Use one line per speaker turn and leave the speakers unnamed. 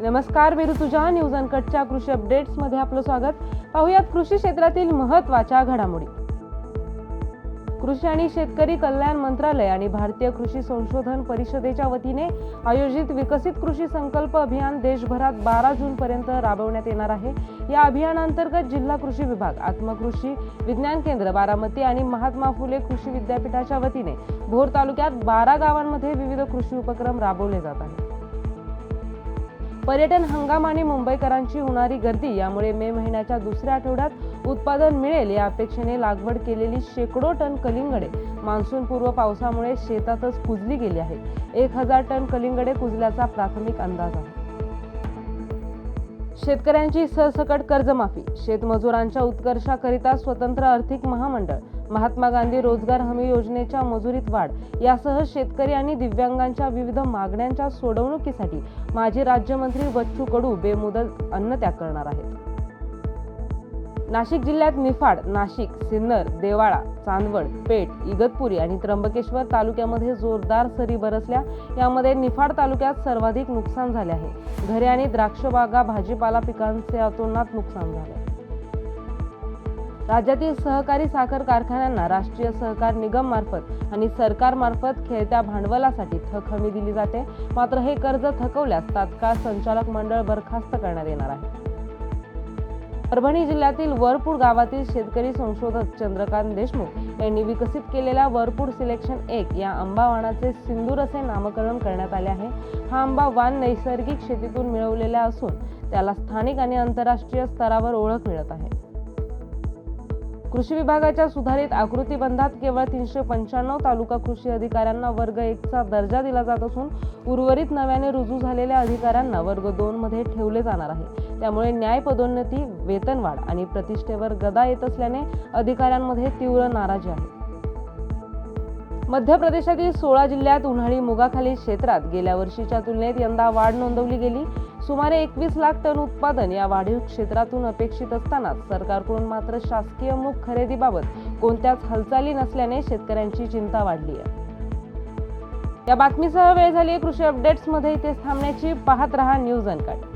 नमस्कार मी ऋतुजा. न्यूज अनकटच्या कृषी अपडेट्समध्ये आपलं स्वागत. पाहुयात कृषी क्षेत्रातील महत्त्वाच्या घडामोडी. कृषी आणि शेतकरी कल्याण मंत्रालय आणि भारतीय कृषी संशोधन परिषदेच्या वतीने आयोजित विकसित कृषी संकल्प अभियान देशभरात बारा जून पर्यंत राबवण्यात येणार आहे. या अभियानांतर्गत जिल्हा कृषी विभाग आत्मकृषी विज्ञान केंद्र बारामती आणि महात्मा फुले कृषी विद्यापीठाच्या वतीने भोर तालुक्यात बारा गावांमध्ये विविध कृषी उपक्रम राबवले जात आहेत. पर्यटन हंगाम आणि मुंबईकरांची होणारी गर्दी यामुळे मे महिन्याच्या दुसऱ्या आठवड्यात उत्पादन मिळेल या अपेक्षेने लागवड केलेली शेकडो टन कलिंगडे. मान्सूनपूर्व पावसामुळे शेतातच कुजली गेली आहे. एक हजार टन कलिंगडे कुजल्याचा प्राथमिक अंदाज आहे. शेतकऱ्यांची सरसकट कर्जमाफी शेतमजुरांच्या उत्कर्षाकरिता स्वतंत्र आर्थिक महामंडळ महात्मा गांधी रोजगार हमी योजनेच्या मजुरीत वाढ यासह शेतकरी आणि दिव्यांगांच्या विविध मागण्यांच्या सोडवणुकीसाठी माजी राज्यमंत्री बच्चू कडू बेमुदत अन्नत्याग करणार आहेत. नाशिक जिल्ह्यात निफाड नाशिक सिन्नर देवाळा चांदवड पेठ इगतपुरी आणि त्र्यंबकेश्वर तालुक्यामध्ये जोरदार सरी बरसल्या. यामध्ये निफाड तालुक्यात सर्वाधिक नुकसान झाले आहे. घरे आणि द्राक्षबागा भाजीपाला पिकांचे अतोनात नुकसान झाले. राज्यातील सहकारी साखर कारखान्यांना राष्ट्रीय सहकार निगम मार्फत आणि सरकार मार्फत खेळत्या भांडवलासाठी थक हमी दिली जाते. मात्र हे कर्ज थकवल्यास तात्काळ संचालक मंडळ बरखास्त करण्यात येणार आहे. परभणी जिल्ह्यातील वरपूड गावातील शेतकरी संशोधक चंद्रकांत देशमुख यांनी विकसित केलेल्या वरपूड सिलेक्शन एक या आंबा वाणाचे सिंदूर असे नामकरण करण्यात आले आहे. हा आंबा वाण नैसर्गिक शेतीतून मिळवलेला असून त्याला स्थानिक आणि आंतरराष्ट्रीय स्तरावर ओळख मिळत आहे. कृषी विभागाच्या सुधारित आकृतीबंधात केवळ तीनशे पंच्याण्णव तालुका कृषी अधिकाऱ्यांना वर्ग एकचा दर्जा दिला जात असून उर्वरित नव्याने रुजू झालेल्या अधिकाऱ्यांना वर्ग दोनमध्ये ठेवले जाणार आहे. त्यामुळे न्याय पदोन्नती वेतनवाढ आणि प्रतिष्ठेवर गदा येत असल्याने अधिकाऱ्यांमध्ये तीव्र नाराजी आहे. मध्य प्रदेशातील सोळा जिल्ह्यात उन्हाळी मुगाखाली क्षेत्रात गेल्या वर्षीच्या तुलनेत यंदा वाढ नोंदवली गेली. सुमारे एकवीस लाख टन उत्पादन या वाढीव क्षेत्रातून अपेक्षित असताना सरकारकडून मात्र शासकीय मूग खरेदीबाबत कोणत्याच हालचाली नसल्याने शेतकऱ्यांची चिंता वाढली आहे. या बातमीसह वेळ झाली कृषी अपडेट्समध्ये इथेच थांबण्याची. पाहत रहा न्यूज अनकट.